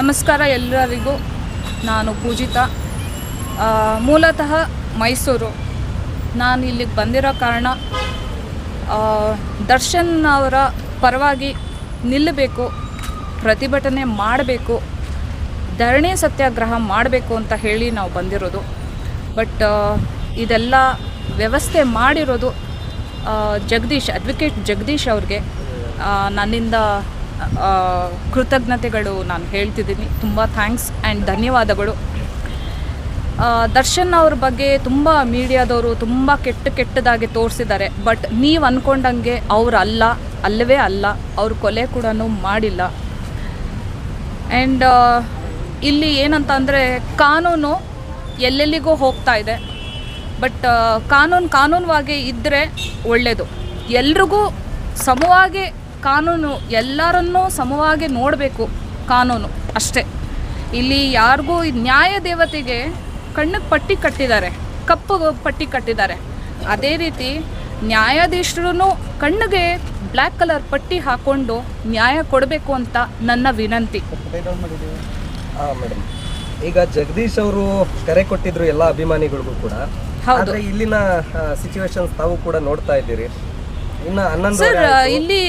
ನಮಸ್ಕಾರ ಎಲ್ಲರಿಗೂ ನಾನು ಪೂಜಿತಾ. ಮೂಲತಃ ಮೈಸೂರು. ನಾನು ಇಲ್ಲಿಗೆ ಬಂದಿರೋ ಕಾರಣ ದರ್ಶನ್ ಅವರ ಪರವಾಗಿ ನಿಲ್ಲಬೇಕು, ಪ್ರತಿಭಟನೆ ಮಾಡಬೇಕು, ಧರಣಿ ಸತ್ಯಾಗ್ರಹ ಮಾಡಬೇಕು ಅಂತ ಹೇಳಿ ನಾವು ಬಂದಿರೋದು. ಬಟ್ ಇದೆಲ್ಲ ವ್ಯವಸ್ಥೆ ಮಾಡಿರೋದು ಜಗದೀಶ್ ಅಡ್ವೊಕೇಟ್ ಜಗದೀಶ್ ಅವ್ರಿಗೆ. ನನ್ನಿಂದ ಕೃತಜ್ಞತೆಗಳು ನಾನು ಹೇಳ್ತಿದ್ದೀನಿ. ತುಂಬ ಥ್ಯಾಂಕ್ಸ್ ಆ್ಯಂಡ್ ಧನ್ಯವಾದಗಳು. ದರ್ಶನ್ ಅವ್ರ ಬಗ್ಗೆ ತುಂಬ ಮೀಡಿಯಾದವರು ತುಂಬ ಕೆಟ್ಟ ಕೆಟ್ಟದಾಗಿ ತೋರಿಸಿದ್ದಾರೆ. ಬಟ್ ನೀವು ಅಂದ್ಕೊಂಡಂಗೆ ಅವ್ರು ಅಲ್ಲ, ಅಲ್ಲವೇ ಅಲ್ಲ, ಅವರು ಕೊಲೆ ಕೂಡ ಮಾಡಿಲ್ಲ. ಆ್ಯಂಡ್ ಇಲ್ಲಿ ಏನಂತ ಅಂದರೆ ಕಾನೂನು ಎಲ್ಲೆಲ್ಲಿಗೂ ಹೋಗ್ತಾ ಇದೆ. ಬಟ್ ಕಾನೂನು ಕಾನೂನುವಾಗಿ ಇದ್ದರೆ ಒಳ್ಳೆಯದು ಎಲ್ರಿಗೂ ಸಮವಾಗಿ ಕಾನೂನು ಎಲ್ಲರನ್ನೂ ಸಮವಾಗಿ ನೋಡಬೇಕು ಕಾನೂನು ಅಷ್ಟೇ. ಇಲ್ಲಿ ಯಾರಿಗೂ ನ್ಯಾಯ ದೇವತೆಗೆ ಕಣ್ಣಿಗೆ ಪಟ್ಟಿ ಕಟ್ಟಿದ್ದಾರೆ ಕಪ್ಪು ಪಟ್ಟಿ ಕಟ್ಟಿದ್ದಾರೆ. ಅದೇ ರೀತಿ ನ್ಯಾಯಾಧೀಶರು ಕಣ್ಣಿಗೆ ಬ್ಲ್ಯಾಕ್ ಕಲರ್ ಪಟ್ಟಿ ಹಾಕ್ಕೊಂಡು ನ್ಯಾಯ ಕೊಡಬೇಕು ಅಂತ ನನ್ನ ವಿನಂತಿ. ಈಗ ಜಗದೀಶ್ ಅವರು ಕರೆ ಕೊಟ್ಟಿದ್ರು ಎಲ್ಲ ಅಭಿಮಾನಿಗಳಿಗೂ ಕೂಡ. ಹೌದು. ಇಲ್ಲಿನ ಸಿಚುವೇಶನ್ ತಾವು ಕೂಡ ನೋಡ್ತಾ ಇದ್ದೀರಿ. ಇನ್ನ ಸರ್ ಇಲ್ಲಿ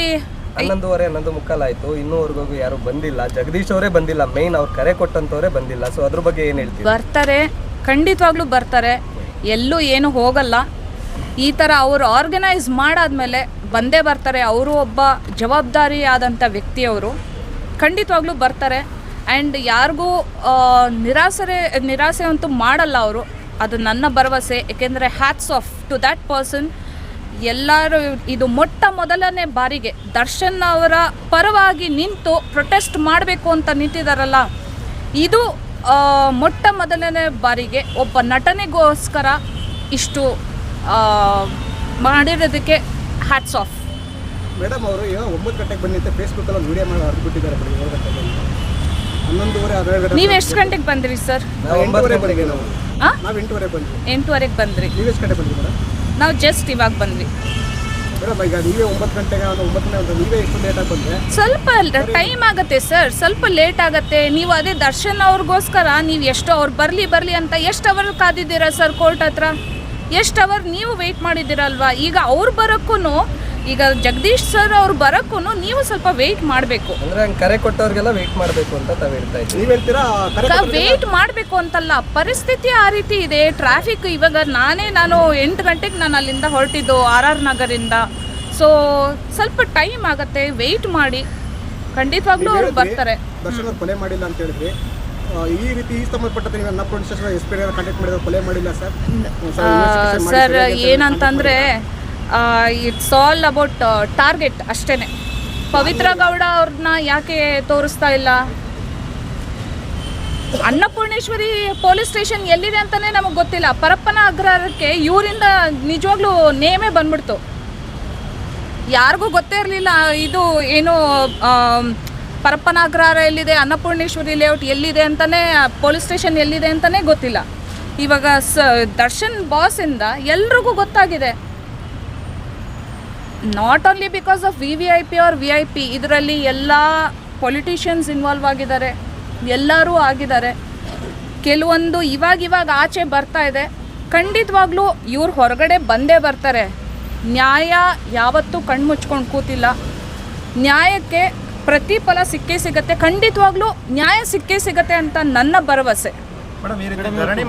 ಹನ್ನೊಂದುವರೆ ಹನ್ನೊಂದು ಮುಕ್ಕಾಲಾಯ್ತು ಇನ್ನೂವರೆಗೂ ಯಾರು ಬಂದಿಲ್ಲ. ಜಗದೀಶ್ ಅವರೇ ಬಂದಿಲ್ಲ. ಮೇನ್ ಅವ್ರು ಕರೆ ಕೊಟ್ಟಂತವರೇ ಬಂದಿಲ್ಲ. ಸೊ ಅದ್ರ ಬಗ್ಗೆ ಏನ್ ಹೇಳ್ತೀವಿ ಬರ್ತಾರೆ. ಖಂಡಿತವಾಗ್ಲೂ ಬರ್ತಾರೆ. ಎಲ್ಲೂ ಏನು ಹೋಗಲ್ಲ. ಈ ಥರ ಅವರು ಆರ್ಗನೈಸ್ ಮಾಡಾದ್ಮೇಲೆ ಬಂದೇ ಬರ್ತಾರೆ. ಅವರು ಒಬ್ಬ ಜವಾಬ್ದಾರಿ ಆದಂಥ ವ್ಯಕ್ತಿಯವರು. ಖಂಡಿತವಾಗ್ಲೂ ಬರ್ತಾರೆ. ಆ್ಯಂಡ್ ಯಾರಿಗೂ ನಿರಾಸರೆ ನಿರಾಸೆ ಅಂತೂ ಮಾಡಲ್ಲ ಅವರು. ಅದು ನನ್ನ ಭರವಸೆ. ಏಕೆಂದರೆ hats off to that person ಎಲ್ಲರೂ ಇದು ಮೊಟ್ಟ ಮೊದಲನೇ ಬಾರಿಗೆ ದರ್ಶನ್ ಅವರ ಪರವಾಗಿ ನಿಂತು ಪ್ರೊಟೆಸ್ಟ್ ಮಾಡಬೇಕು ಅಂತ ನಿಂತಿದ್ದಾರಲ್ಲ ಇದು ಮೊಟ್ಟ ಮೊದಲನೇ ಬಾರಿಗೆ ಒಬ್ಬ ನಟನೆಗೋಸ್ಕರ ಇಷ್ಟು ಮಾಡಿರೋದಕ್ಕೆ ಹ್ಯಾಟ್ಸ್ ಆಫ್ ಮೇಡಮ್ ಅವರು ಏನೋ ಒಂಬತ್ತು ಗಂಟೆಗೆ ಬನ್ನಿ ಅಂತ ಫೇಸ್ಬುಕ್ ಅಲ್ಲಿ ವಿಡಿಯೋ ಮಾಡಿ ಹೊರತು ಬಿಟ್ಟಿದ್ದಾರೆ ಗಂಟೆಗೆ ಹನ್ನೊಂದುವರೆ ಹನ್ನೆರಡು ನೀವು ಎಷ್ಟು ಗಂಟೆಗೆ ಬಂದ್ರಿ ಸರ್? ನಾವು ಎಂಟೂವರೆ ಬೆಳಿಗ್ಗೆ ನಾವು. ಆ? ನಾವು ಎಂಟೂವರೆ ಬಂದ್ವಿ. ಎಂಟೂವರೆಗೆ ಬಂದ್ರಿ. ನೀವು ಎಷ್ಟು ಗಂಟೆ ಬಂದ್ರಿ ಮೇಡಮ್ ನಾವು ಜಸ್ಟ್ ಇವಾಗ ಬಂದ್ವಿ. ಸ್ವಲ್ಪ ಟೈಮ್ ಆಗುತ್ತೆ ಸರ್ ಸ್ವಲ್ಪ ಲೇಟ್ ಆಗುತ್ತೆ. ನೀವು ಅದೇ ದರ್ಶನ್ ಅವ್ರಿಗೋಸ್ಕರ ನೀವು ಎಷ್ಟು ಅವ್ರು ಬರಲಿ ಬರಲಿ ಅಂತ ಎಷ್ಟು ಅವರ್ ಕಾದಿದ್ದೀರಾ ಸರ್ ಕೋರ್ಟ್ ಹತ್ರ? ಎಷ್ಟು ಅವರ್ ನೀವು ವೆಯ್ಟ್ ಮಾಡಿದ್ದೀರಲ್ವಾ? ಈಗ ಅವ್ರು ಬರೋಕ್ಕೂ ಈಗ ಜಗದೀಶ್ ಸರ್ ಅವ್ರು ಬರಕ್ಕೂ ನೀವು ಸ್ವಲ್ಪ ವೇಟ್ ಮಾಡಬೇಕು. ಅಂದ್ರೆ ಹಂಗ್ ಕರೆ ಕೊಟ್ಟವ್ರಿಗೆಲ್ಲ ವೇಟ್ ಮಾಡಬೇಕು ಅಂತ ತಾವ್ ಹೇಳ್ತಾ ಇದ್ದೀವಿ ನೀವು ಹೇಳ್ತೀರಾ? ಕರೆ ವೆಯ್ಟ್ ಮಾಡಬೇಕು ಅಂತಲ್ಲ ಪರಿಸ್ಥಿತಿ ಆ ರೀತಿ ಇದೆ. ಟ್ರಾಫಿಕ್ ಇವಾಗ ನಾನೇ ನಾನು ಎಂಟು ಗಂಟೆಗೆ ನಾನು ಅಲ್ಲಿಂದ ಹೊರಟಿದ್ದು ಆರ್ ಆರ್ ನಗರಿಂದ. ಸೊ ಸ್ವಲ್ಪ ಟೈಮ್ ಆಗುತ್ತೆ ವೇಟ್ ಮಾಡಿ. ಖಂಡಿತವಾಗ್ಲೂ ಅವ್ರು ಬರ್ತಾರೆ. ದರ್ಶನ್ ಅವ್ರು ಕೊಲೆ ಮಾಡಿಲ್ಲ ಅಂತ ಹೇಳಿದ್ರಿ. ಆ, ಈ ರೀತಿ ಈ ಸಂಬಂಧಪಟ್ಟಂತೆ ನೀವು ನನ್ನ police station S P contact ಮಾಡಿದ್ರೆ ಕೊಲೆ ಮಾಡಿಲ್ಲ ಸರ್? ಸರ್ ಏನಂತಂದರೆ ಇಟ್ಸ್ ಆಲ್ ಅಬೌಟ್ ಟಾರ್ಗೆಟ್ ಅಷ್ಟೇ ಪವಿತ್ರ ಗೌಡ ಅವ್ರನ್ನ ಯಾಕೆ ತೋರಿಸ್ತಾ ಇಲ್ಲ? ಅನ್ನಪೂರ್ಣೇಶ್ವರಿ ಪೊಲೀಸ್ ಸ್ಟೇಷನ್ ಎಲ್ಲಿದೆ ಅಂತಾನೆ ನಮಗೆ ಗೊತ್ತಿಲ್ಲ. ಪರಪ್ಪನ ಅಗ್ರಹಾರಕ್ಕೆ ಇವರಿಂದ ನಿಜವಾಗ್ಲೂ ನೇಮೇ ಬಂದ್ಬಿಡ್ತು. ಯಾರಿಗೂ ಗೊತ್ತೇ ಇರಲಿಲ್ಲ ಇದು ಏನು ಪರಪ್ಪನ ಅಗ್ರಹಾರ ಎಲ್ಲಿದೆ, ಅನ್ನಪೂರ್ಣೇಶ್ವರಿ ಲೇಔಟ್ ಎಲ್ಲಿದೆ ಅಂತಲೇ ಪೊಲೀಸ್ ಸ್ಟೇಷನ್ ಎಲ್ಲಿದೆ ಅಂತಲೇ ಗೊತ್ತಿಲ್ಲ. ಇವಾಗ ಸ, ದರ್ಶನ್ ಬಾಸಿಂದ ಎಲ್ರಿಗೂ ಗೊತ್ತಾಗಿದೆ. Not only because of V V I P or V I P ಇದರಲ್ಲಿ ಎಲ್ಲ ಪೊಲಿಟಿಷಿಯನ್ಸ್ ಇನ್ವಾಲ್ವ್ ಆಗಿದ್ದಾರೆ. ಎಲ್ಲರೂ ಆಗಿದ್ದಾರೆ. ಕೆಲವೊಂದು ಇವಾಗ ಇವಾಗ ಆಚೆ ಬರ್ತಾ ಇದೆ. ಖಂಡಿತವಾಗ್ಲೂ ಇವ್ರು ಹೊರಗಡೆ ಬಂದೇ ಬರ್ತಾರೆ. ನ್ಯಾಯ ಯಾವತ್ತೂ ಕಣ್ಮುಚ್ಕೊಂಡು ಕೂತಿಲ್ಲ. ನ್ಯಾಯಕ್ಕೆ ಪ್ರತಿಫಲ ಸಿಕ್ಕೇ ಸಿಗತ್ತೆ. ಖಂಡಿತವಾಗ್ಲೂ ನ್ಯಾಯ ಸಿಕ್ಕೇ ಸಿಗತ್ತೆ ಅಂತ ನನ್ನ ಭರವಸೆ.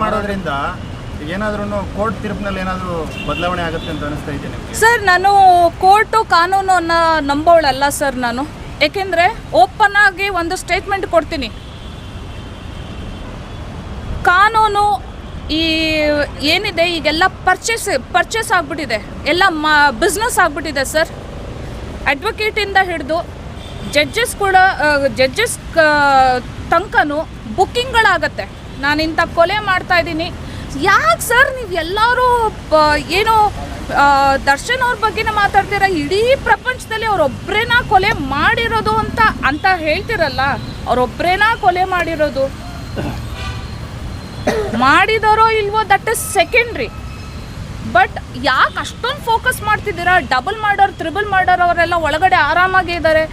ಮಾಡೋದ್ರಿಂದ ಏನಾದ್ರೂ ಕೋರ್ಟ್ ತೀರ್ಪಿನಲ್ಲಿ ಏನಾದರೂ ಬದಲಾವಣೆ ಆಗುತ್ತೆ ಅಂತ ಅನಿಸ್ತಾ ಇದೆ ಸರ್, ನಾನು ಕೋರ್ಟು ಕಾನೂನು ಅನ್ನೋ ನಂಬೋಳಲ್ಲ ಸರ್ ನಾನು. ಏಕೆಂದರೆ ಓಪನ್ ಆಗಿ ಒಂದು ಸ್ಟೇಟ್ಮೆಂಟ್ ಕೊಡ್ತೀನಿ. ಕಾನೂನು ಈ ಏನಿದೆ, ಈಗೆಲ್ಲ ಪರ್ಚೇಸ್ ಪರ್ಚೇಸ್ ಆಗಿಬಿಟ್ಟಿದೆ. ಎಲ್ಲ ಮಾ ಬಿಸ್ನೆಸ್ ಆಗಿಬಿಟ್ಟಿದೆ ಸರ್. ಅಡ್ವೊಕೇಟಿಂದ ಹಿಡಿದು ಜಡ್ಜಸ್ ಕೂಡ ಜಡ್ಜಸ್ ತನಕನೂ ಬುಕ್ಕಿಂಗ್ಗಳಾಗತ್ತೆ ನಾನು ಇಂಥ ಕೊಲೆ ಮಾಡ್ತಾ ಇದ್ದೀನಿ. ಯಾಕೆ ಸರ್ ನೀವು ಎಲ್ಲರೂ ಏನು ದರ್ಶನ್ ಅವ್ರ ಬಗ್ಗೆನೇ ಮಾತಾಡ್ತೀರ? ಇಡೀ ಪ್ರಪಂಚದಲ್ಲಿ ಅವರೊಬ್ಬರೇನ ಕೊಲೆ ಮಾಡಿರೋದು ಅಂತ ಅಂತ ಹೇಳ್ತಿರಲ್ಲ? ಅವರೊಬ್ಬರೇನ ಕೊಲೆ ಮಾಡಿರೋದು? ಮಾಡಿದಾರೋ ಇಲ್ವೋ, ದಟ್ ಇಸ್ ಸೆಕೆಂಡ್ರಿ. ಬಟ್ ಯಾಕೆ ಅಷ್ಟೊಂದು ಫೋಕಸ್ ಮಾಡ್ತಿದ್ದೀರಾ? ಡಬಲ್ ಮಾಡೋರು ತ್ರಿಬಲ್ ಮಾಡೋರು ಅವರೆಲ್ಲ ಒಳಗಡೆ ಆರಾಮಾಗಿ ಇದ್ದಾರೆ